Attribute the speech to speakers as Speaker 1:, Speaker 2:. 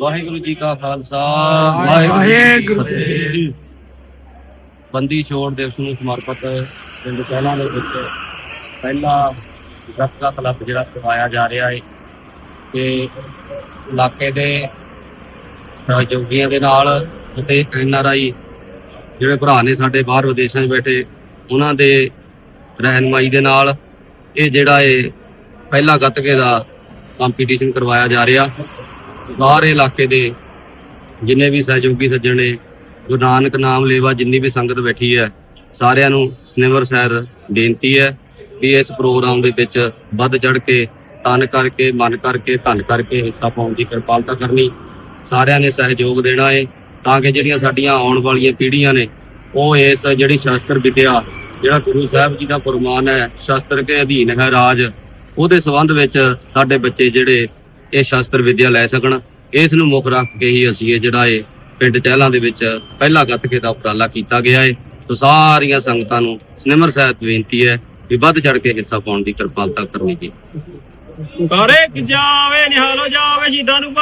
Speaker 1: ਵਾਹਿਗੁਰੂ ਜੀ ਕਾ ਖਾਲਸਾ, ਵਾਹਿਗੁਰੂ ਜੀ ਕੀ ਫਤਿਹ। ਬੰਦੀ ਛੋੜ ਦਿਵਸ ਨੂੰ ਸਮਰਪਿਤ ਪਿੰਡ ਪਹਿਲਾਂ ਦੇ ਵਿੱਚ ਪਹਿਲਾ ਗੱਤਕਾ ਕਲੱਬ ਜਿਹੜਾ ਕਰਵਾਇਆ ਜਾ ਰਿਹਾ ਹੈ ਤੇ ਇਲਾਕੇ ਦੇ ਸਹਿਯੋਗੀਆਂ ਦੇ ਨਾਲ ਅਤੇ ਐਨ ਆਰ ਆਈ ਜਿਹੜੇ ਭਰਾ ਨੇ ਸਾਡੇ ਬਾਹਰ ਵਿਦੇਸ਼ਾਂ 'ਚ ਬੈਠੇ, ਉਹਨਾਂ ਦੇ ਰਹਿਨਮਾਈ ਦੇ ਨਾਲ ਇਹ ਜਿਹੜਾ ਇਹ ਪਹਿਲਾ ਗੱਤਕੇ ਦਾ ਕੰਪੀਟੀਸ਼ਨ ਕਰਵਾਇਆ ਜਾ ਰਿਹਾ। ਸਾਰੇ ਇਲਾਕੇ ਦੇ ਜਿੰਨੇ ਵੀ ਸਹਿਯੋਗੀ ਸੱਜਣ ਨੇ, ਗੁਰੂ ਨਾਨਕ ਨਾਮ ਲੇਵਾ ਜਿੰਨੀ ਵੀ ਸੰਗਤ ਬੈਠੀ ਹੈ, ਸਾਰਿਆਂ ਨੂੰ ਸਨਿਵਰ ਸਹਿਰ ਬੇਨਤੀ ਹੈ ਕਿ ਇਸ ਪ੍ਰੋਗਰਾਮ ਦੇ ਵਿੱਚ ਵੱਧ ਚੜ ਕੇ ਤਨ ਕਰਕੇ, ਮਨ ਕਰਕੇ, ਧਨ ਕਰਕੇ ਹਿੱਸਾ ਪਾਉਣ ਦੀ ਕਿਰਪਾਲਤਾ ਕਰਨੀ ਸਾਰਿਆਂ ਨੇ ਸਹਿਯੋਗ ਦੇਣਾ ਹੈ ਤਾਂ ਕਿ ਜਿਹੜੀਆਂ ਸਾਡੀਆਂ ਆਉਣ ਵਾਲੀਆਂ ਪੀੜ੍ਹੀਆਂ ਨੇ, ਉਹ ਇਸ ਜਿਹੜੀ ਸ਼ਾਸਤਰ ਵਿਦਿਆ, ਜਿਹੜਾ ਗੁਰੂ ਸਾਹਿਬ ਜੀ ਦਾ ਫਰਮਾਨ ਹੈ, ਸ਼ਾਸਤਰ ਦੇ ਅਧੀਨ ਹੈ ਰਾਜ, ਉਹਦੇ ਸੰਬੰਧ ਵਿੱਚ ਸਾਡੇ ਬੱਚੇ ਜਿਹੜੇ ਇਹ ਸ਼ਾਸਤਰ ਵਿਦਿਆ ਲੈ ਸਕਣ। ਇਸ ਨੂੰ ਮੁੱਖ ਰੱਖ ਕੇ ਹੀ ਅਸੀਂ ਇਹ ਜਿਹੜਾ ਇਹ ਪਿੰਡ ਚਹਿਲਾਂ ਦੇ ਵਿੱਚ ਪਹਿਲਾ ਗੱਤਕੇ ਦਾ ਉਪਰਾਲਾ ਕੀਤਾ ਗਿਆ ਹੈ ਸੋ ਸਾਰੀਆਂ ਸੰਗਤਾਂ ਨੂੰ ਸਿਨਮਰ ਸਾਹਿਬ ਬੇਨਤੀ ਹੈ ਵੀ ਵੱਧ ਚੜ ਕੇ ਹਿੱਸਾ ਪਾਉਣ ਦੀ ਕਿਰਪਾਲਤਾ ਕਰਨੀ ਜੀ।
Speaker 2: ਕਾਰੇ ਜਾਵੇ, ਨਿਹਾਲੋ ਜਾਵੇ, ਸ਼ਹੀਦਾਂ ਨੂੰ